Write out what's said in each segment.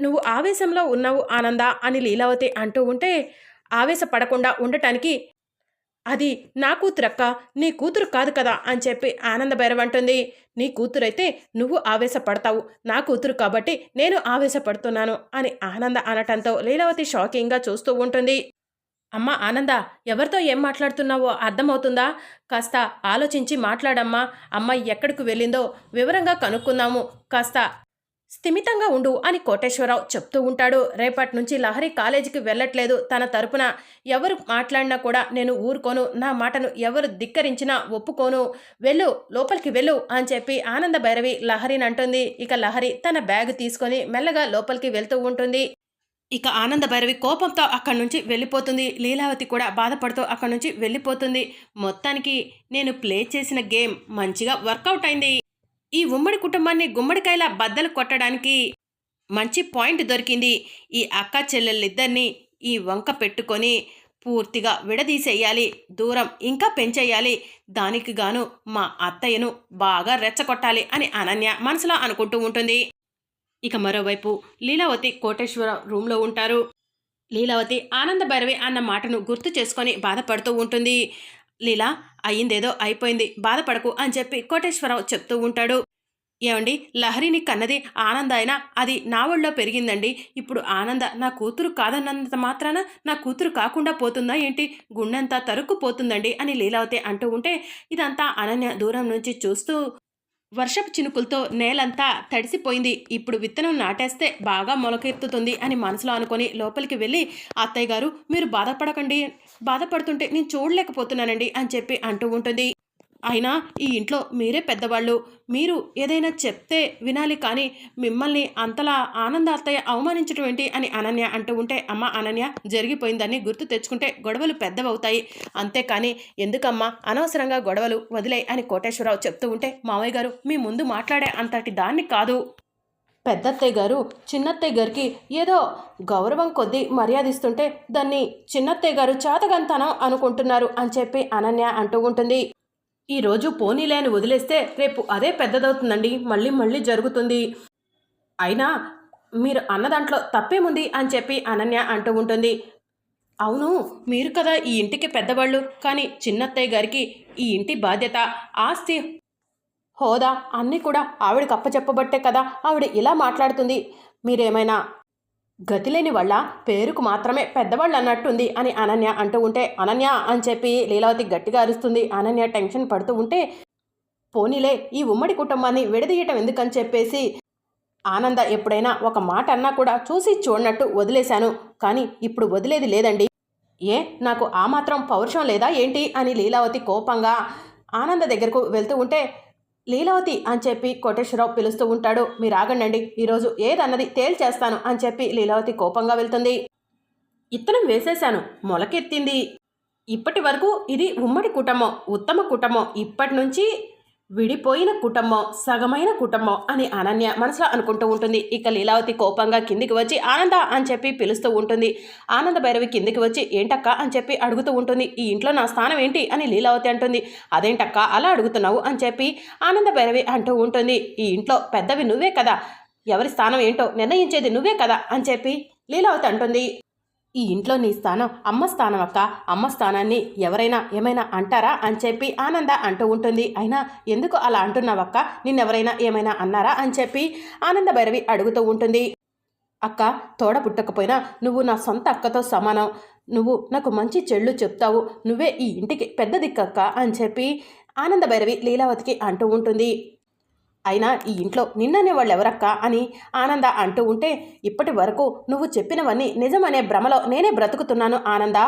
నువ్వు ఆవేశంలో ఉన్నావు ఆనంద అని లీలావతి అంటూ ఉంటే ఆవేశపడకుండా ఉండటానికి అది నా కూతురక్క నీ కూతురు కాదు కదా అని చెప్పి ఆనంద భైరవ్ అంటుంది. నీ కూతురైతే నువ్వు ఆవేశపడతావు నా కూతురు కాబట్టి నేను ఆవేశపడుతున్నాను అని ఆనంద అనటంతో లీలావతి షాకింగ్గా చూస్తూ ఉంటుంది. అమ్మ ఆనంద ఎవరితో ఏం మాట్లాడుతున్నావో అర్థమవుతుందా? కాస్త ఆలోచించి మాట్లాడమ్మా. అమ్మాయి ఎక్కడికి వెళ్ళిందో వివరంగా కనుక్కుందాము. కాస్త స్థిమితంగా ఉండు అని కోటేశ్వరరావు చెప్తూ ఉంటాడు. రేపటి నుంచి లహరి కాలేజీకి వెళ్ళట్లేదు. తన తరపున ఎవరు మాట్లాడినా కూడా నేను ఊరుకోను. నా మాటను ఎవరు ధిక్కరించినా ఒప్పుకోను. వెళ్ళు లోపలికి వెళ్ళు అని చెప్పి ఆనంద భైరవి లహరిని అంటుంది. ఇక లహరి తన బ్యాగ్ తీసుకొని మెల్లగా లోపలికి వెళ్తూ ఉంటుంది. ఇక ఆనంద భైరవి కోపంతో అక్కడి నుంచి వెళ్ళిపోతుంది. లీలావతి కూడా బాధపడుతూ అక్కడి నుంచి వెళ్ళిపోతుంది. మొత్తానికి నేను ప్లే చేసిన గేమ్ మంచిగా వర్కౌట్ అయింది. ఈ ఉమ్మడి కుటుంబాన్ని గుమ్మడికాయల బద్దలు కొట్టడానికి మంచి పాయింట్ దొరికింది. ఈ అక్క చెల్లెళ్ళిద్దరినీ ఈ వంక పెట్టుకొని పూర్తిగా విడదీసేయాలి. దూరం ఇంకా పెంచేయాలి. దానికి గాను మా అత్తయ్యను బాగా రెచ్చగొట్టాలి అని అనన్య మనసులో అనుకుంటూ ఉంటుంది. ఇక మరోవైపు లీలావతి కోటేశ్వర రూమ్లో ఉంటారు. లీలావతి ఆనంద భైరవి అన్న మాటను గుర్తు చేసుకొని బాధపడుతూ ఉంటుంది. లీలా అయ్యిందేదో అయిపోయింది. బాధపడకు అని చెప్పి కోటేశ్వరరావు చెప్తూ ఉంటాడు. ఏమండి లహరిని కన్నది ఆనంద అయినా అది నా ఒళ్ళో పెరిగిందండి. ఇప్పుడు ఆనంద నా కూతురు కాదన్నంత మాత్రాన నా కూతురు కాకుండా పోతుందా ఏంటి? గుండెంతా తరుక్కుపోతుందండి అని లీలావతి అంటూ ఉంటే ఇదంతా అనన్య దూరం నుంచి చూస్తూ వర్షపు చినుకులతో నేలంతా తడిసిపోయింది. ఇప్పుడు విత్తనం నాటేస్తే బాగా మొలకెత్తుతుంది అని మనసులో అనుకొని లోపలికి వెళ్ళి అత్తయ్య గారు మీరు బాధపడకండి. బాధపడుతుంటే నేను చూడలేకపోతున్నానండి అని చెప్పి అంటూ ఉంటుంది. అయినా ఈ ఇంట్లో మీరే పెద్దవాళ్ళు. మీరు ఏదైనా చెప్తే వినాలి కానీ మిమ్మల్ని అంతలా ఆనంద అత్తయ్య అవమానించడం ఏంటి అని అనన్య అంటూ ఉంటే అమ్మ అనన్య జరిగిపోయిందని గుర్తు తెచ్చుకుంటే గొడవలు పెద్దవవుతాయి. అంతేకాని ఎందుకమ్మా అనవసరంగా గొడవలు వదిలే అని కోటేశ్వరరావు చెప్తూ ఉంటే మావయ్య గారు మీ ముందు మాట్లాడే అంతటి దాన్ని కాదు. పెద్దత్తయ్య గారు చిన్నత్తయ్య గారికి ఏదో గౌరవం కొద్దీ మర్యాదిస్తుంటే దాన్ని చిన్నత్తయ్య గారు చాతగంతనం అనుకుంటున్నారు అని చెప్పి అనన్య అంటూ ఉంటుంది. ఈరోజు పోనీలే అని వదిలేస్తే రేపు అదే పెద్దదవుతుందండి. మళ్ళీ మళ్ళీ జరుగుతుంది. అయినా మీరు అన్న దాంట్లో తప్పేముంది అని చెప్పి అనన్య అంటూ ఉంటుంది. అవును మీరు కదా ఈ ఇంటికి పెద్దవాళ్ళు. కానీ చిన్నత్తయ్య గారికి ఈ ఇంటి బాధ్యత ఆస్తి హోదా అన్నీ కూడా ఆవిడకి అప్పచెప్పబట్టే కదా ఆవిడ ఇలా మాట్లాడుతుంది. మీరేమైనా గతిలేని వాళ్ళ పేరుకు మాత్రమే పెద్దవాళ్ళు అన్నట్టుంది అని అనన్య అంటూ ఉంటే అనన్య అని చెప్పి లీలావతి గట్టిగా అరుస్తుంది. అనన్య టెన్షన్ పడుతూ ఉంటే పోనీలే ఈ ఉమ్మడి కుటుంబాన్ని విడదీయటం ఎందుకని చెప్పేసి ఆనంద ఎప్పుడైనా ఒక మాట అన్నా కూడా చూసి చూడనట్టు వదిలేశాను. కానీ ఇప్పుడు వదిలేది లేదండి. ఏ నాకు ఆ మాత్రం పౌరుషం లేదా ఏంటి? అని లీలావతి కోపంగా ఆనంద దగ్గరకు వెళ్తూ ఉంటే లీలావతి అని చెప్పి కోటేశ్వరరావు పిలుస్తూ ఉంటాడు. మీరు ఆగండి ఈరోజు ఏదన్నది తేల్చేస్తాను అని చెప్పి లీలావతి కోపంగా వెళ్తుంది. ఇత్తనం వేసేశాను. మొలకెత్తింది. ఇప్పటి వరకు ఇది ఉమ్మడి కుటుంబం ఉత్తమ కుటుంబం. ఇప్పటి నుంచి విడిపోయిన కుటుంబం సగమైన కుటుంబం అని అనన్య మనసులో అనుకుంటూ ఉంటుంది. ఇక లీలావతి కోపంగా కిందికి వచ్చి ఆనంద అని చెప్పి పిలుస్తూ ఉంటుంది. ఆనంద భైరవి కిందికి వచ్చి ఏంటక్క? అని చెప్పి అడుగుతూ ఉంటుంది. ఈ ఇంట్లో నా స్థానం ఏంటి? అని లీలావతి అంటుంది. అదేంటక్క? అలా అడుగుతున్నావు? అని చెప్పి ఆనంద భైరవి అంటూ ఉంటుంది. ఈ ఇంట్లో పెద్దవి నువ్వే కదా? ఎవరి స్థానం ఏంటో నిర్ణయించేది నువ్వే కదా? అని చెప్పి లీలావతి అంటుంది. ఈ ఇంట్లో నీ స్థానం అమ్మ స్థానం అక్క. అమ్మ స్థానాన్ని ఎవరైనా ఏమైనా అంటారా అని చెప్పి ఆనంద అంటూ ఉంటుంది. అయినా ఎందుకు అలా అంటున్నావక్క నిన్నెవరైనా ఏమైనా అన్నారా అని చెప్పి ఆనంద భైరవి అడుగుతూ ఉంటుంది. అక్క తోడ పుట్టకపోయినా నువ్వు నా సొంత అక్కతో సమానం. నువ్వు నాకు మంచి చెళ్ళు చెప్తావు. నువ్వే ఈ ఇంటికి పెద్ద దిక్కక్క అని చెప్పి ఆనంద భైరవి లీలావతికి అంటూ ఉంటుంది. అయినా ఈ ఇంట్లో నిన్ననే వాళ్ళు ఎవరక్క అని ఆనంద అంటూ ఉంటే ఇప్పటి వరకు నువ్వు చెప్పినవన్నీ నిజమనే భ్రమలో నేనే బ్రతుకుతున్నాను ఆనంద.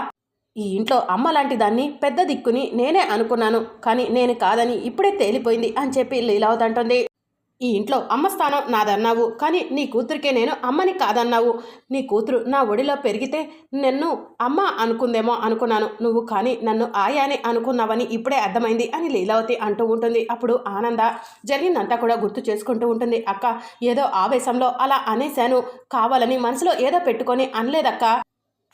ఈ ఇంట్లో అమ్మ లాంటి దాన్ని పెద్ద దిక్కుని నేనే అనుకున్నాను కానీ నేను కాదని ఇప్పుడే తేలిపోయింది అని చెప్పి లీలావతి అంటుంది. ఈ ఇంట్లో అమ్మ స్థానం నాదన్నావు కానీ నీ కూతురికే నేను అమ్మని కాదన్నావు. నీ కూతురు నా ఒడిలో పెరిగితే నన్ను అమ్మ అనుకుందేమో అనుకున్నాను. నువ్వు కానీ నన్ను ఆయాని అనుకున్నావని ఇప్పుడే అర్థమైంది అని లీలావతి అంటూ ఉంటుంది. అప్పుడు ఆనంద జరిగిందంతా కూడా గుర్తు చేసుకుంటూ ఉంటుంది. అక్క ఏదో ఆవేశంలో అలా అనేశాను. కావాలని మనసులో ఏదో పెట్టుకొని అనలేదక్క.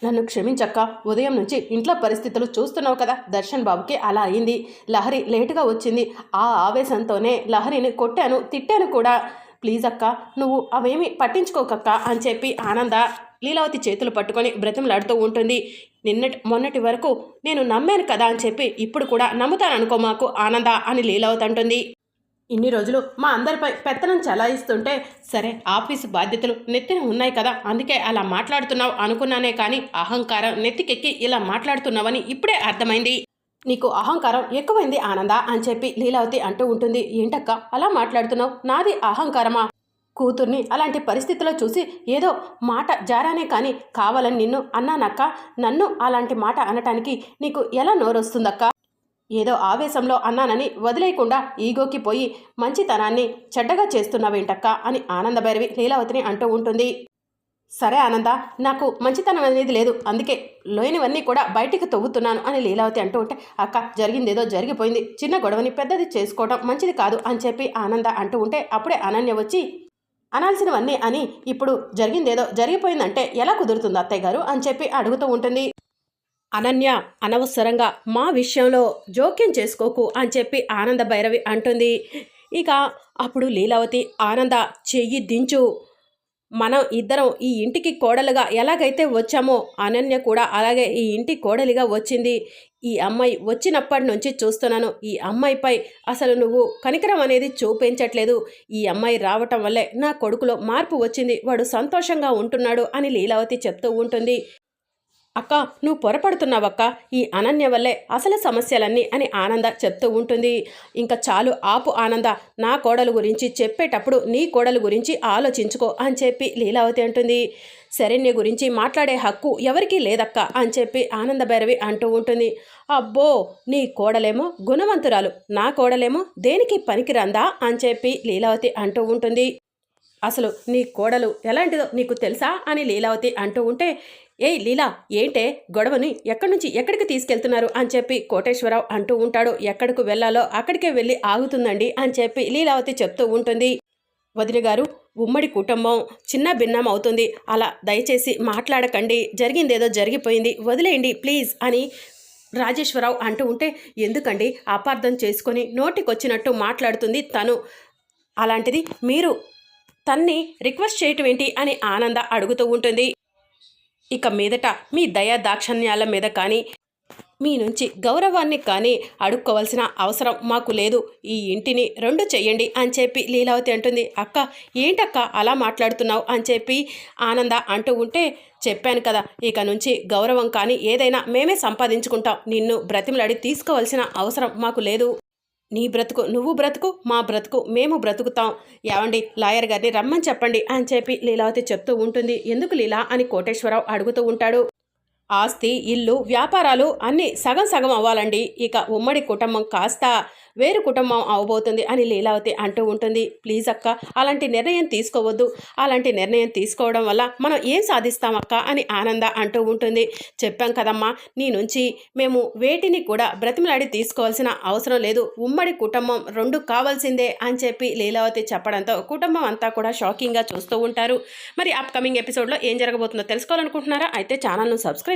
నన్ను క్షమించక్క. ఉదయం నుంచి ఇంట్లో పరిస్థితులు చూస్తున్నావు కదా. దర్శన్ బాబుకి అలా అయింది. లహరి లేటుగా వచ్చింది. ఆ ఆవేశంతోనే లహరిని కొట్టాను తిట్టాను కూడా. ప్లీజ్ అక్క నువ్వు అవేమి పట్టించుకోకక్క అని చెప్పి ఆనంద లీలావతి చేతులు పట్టుకొని బ్రతిమలాడుతూ ఉంటుంది. నిన్నటి మొన్నటి వరకు నేను నమ్మాను కదా అని చెప్పి ఇప్పుడు కూడా నమ్ముతాను అనుకో మాకు ఆనంద అని లీలావతి అంటుంది. ఇన్ని రోజులు మా అందరిపై పెత్తనం చలాయిస్తుంటే సరే ఆఫీసు బాధ్యతలు నెత్తిన ఉన్నాయి కదా అందుకే అలా మాట్లాడుతున్నావు అనుకున్నానే కానీ అహంకారం నెత్తికెక్కి ఇలా మాట్లాడుతున్నావని ఇప్పుడే అర్థమైంది. నీకు అహంకారం ఎక్కువైంది ఆనంద అని చెప్పి లీలావతి అంటూ ఉంటుంది. ఏంటక్క అలా మాట్లాడుతున్నావు? నాది అహంకారమా? కూతుర్ని అలాంటి పరిస్థితిలో చూసి ఏదో మాట జారానే కానీ కావాలని నిన్ను అన్నానక్క. నన్ను అలాంటి మాట అనటానికి నీకు ఎలా నోరొస్తుందక్క? ఏదో ఆవేశంలో అన్నానని వదిలేయకుండా ఈగోకి పోయి మంచితనాన్ని చెడ్డగా చేస్తున్నావేంటక్క అని ఆనందభైరవి లీలావతిని అంటూ ఉంటుంది. సరే ఆనంద నాకు మంచితనం అనేది లేదు. అందుకే లోనివన్నీ కూడా బయటికి తవ్వుతున్నాను అని లీలావతి అంటూ ఉంటే అక్క జరిగిందేదో జరిగిపోయింది. చిన్న గొడవని పెద్దది చేసుకోవడం మంచిది కాదు అని చెప్పి ఆనంద అంటూ ఉంటే అప్పుడే అనన్య వచ్చి అనాల్సినవన్నీ అని ఇప్పుడు జరిగిందేదో జరిగిపోయిందంటే ఎలా కుదురుతుంది అత్తయ్య గారు? అని చెప్పి అడుగుతూ ఉంటుంది. అనన్య అనవసరంగా మా విషయంలో జోక్యం చేసుకోకు అని చెప్పి ఆనంద భైరవి అంటుంది. ఇక అప్పుడు లీలావతి ఆనంద చెయ్యి దించు. మనం ఇద్దరం ఈ ఇంటికి కోడలుగా ఎలాగైతే వచ్చామో అనన్య కూడా అలాగే ఈ ఇంటి కోడలిగా వచ్చింది. ఈ అమ్మాయి వచ్చినప్పటి నుంచి చూస్తున్నాను. ఈ అమ్మాయిపై అసలు నువ్వు కనికరం అనేది చూపించట్లేదు. ఈ అమ్మాయి రావటం వల్లే నా కొడుకులో మార్పు వచ్చింది. వాడు సంతోషంగా ఉంటున్నాడు అని లీలావతి చెప్తూ ఉంటుంది. అక్క నువ్వు పొరపడుతున్నావక్క. ఈ అనన్య వల్లే అసలు సమస్యలన్నీ అని ఆనంద చెప్తూ ఉంటుంది. ఇంకా చాలు ఆపు ఆనంద నా కోడలు గురించి చెప్పేటప్పుడు నీ కోడలు గురించి ఆలోచించుకో అని చెప్పి లీలావతి అంటుంది. శరణ్య గురించి మాట్లాడే హక్కు ఎవరికీ లేదక్క అని చెప్పి ఆనంద భైరవి అంటూ ఉంటుంది. అబ్బో నీ కోడలేమో గుణవంతురాలు. నా కోడలేమో దేనికి పనికిరందా అని చెప్పి లీలావతి అంటూ ఉంటుంది. అసలు నీ కోడలు ఎలాంటిదో నీకు తెలుసా? అని లీలావతి అంటూ ఉంటే ఏయ్ లీలా ఏంటే? గొడవని ఎక్కడి నుంచి ఎక్కడికి తీసుకెళ్తున్నారు? అని చెప్పి కోటేశ్వరరావు అంటూ ఉంటాడు. ఎక్కడికి వెళ్ళాలో అక్కడికే వెళ్ళి ఆగుతుందండి అని చెప్పి లీలావతి చెప్తూ ఉంటుంది. వదిన గారు ఉమ్మడి కుటుంబం చిన్న భిన్నం అవుతుంది. అలా దయచేసి మాట్లాడకండి. జరిగిందేదో జరిగిపోయింది. వదిలేయండి ప్లీజ్ అని రాజేశ్వరరావు అంటూ ఉంటే ఎందుకండి? అపార్థం చేసుకొని నోటికొచ్చినట్టు మాట్లాడుతుంది తను. అలాంటిది మీరు తన్ని రిక్వెస్ట్ చేయటం ఏంటి అని ఆనంద అడుగుతూ ఉంటుంది. ఇక మీదట మీ దయా దాక్షణ్యాల మీద కానీ మీ నుంచి గౌరవాన్ని కానీ అడుక్కోవాల్సిన అవసరం మాకు లేదు. ఈ ఇంటిని రెండు చెయ్యండి అని చెప్పి లీలావతి అంటుంది. అక్క ఏంటక్క అలా మాట్లాడుతున్నావు అని చెప్పి ఆనంద అంటూ ఉంటే చెప్పాను కదా ఇక నుంచి గౌరవం కానీ ఏదైనా మేమే సంపాదించుకుంటాం. నిన్ను బ్రతిమలాడి తీసుకోవాల్సిన అవసరం మాకు లేదు. నీ బ్రతుకు నువ్వు బ్రతుకు మా బ్రతుకు మేము బ్రతుకుతాం. ఏమండి లాయర్ గారిని రమ్మని చెప్పండి అని చెప్పి లీలావతి చెప్తూ ఉంటుంది. ఎందుకు లీలా అని కోటేశ్వరరావు అడుగుతూ ఉంటాడు. ఆస్తి ఇల్లు వ్యాపారాలు అన్నీ సగం సగం అవ్వాలండి. ఇక ఉమ్మడి కుటుంబం కాస్త వేరు కుటుంబం అవబోతుంది అని లీలావతి అంటూ ఉంటుంది. ప్లీజ్ అక్క అలాంటి నిర్ణయం తీసుకోవద్దు. అలాంటి నిర్ణయం తీసుకోవడం వల్ల మనం ఏం సాధిస్తామక్క అని ఆనంద అంటూ ఉంటుంది. చెప్పాం కదమ్మా నీ నుంచి మేము వేటిని కూడా బ్రతిమలాడి తీసుకోవాల్సిన అవసరం లేదు. ఉమ్మడి కుటుంబం రెండు కావాల్సిందే అని చెప్పి లీలావతి చెప్పడంతో కుటుంబం అంతా కూడా షాకింగ్గా చూస్తూ ఉంటారు. మరి అప్కమింగ్ ఎపిసోడ్లో ఏం జరగబోతుందో తెలుసుకోవాలనుకుంటున్నారా? అయితే ఛానల్ను సబ్స్క్రైబ్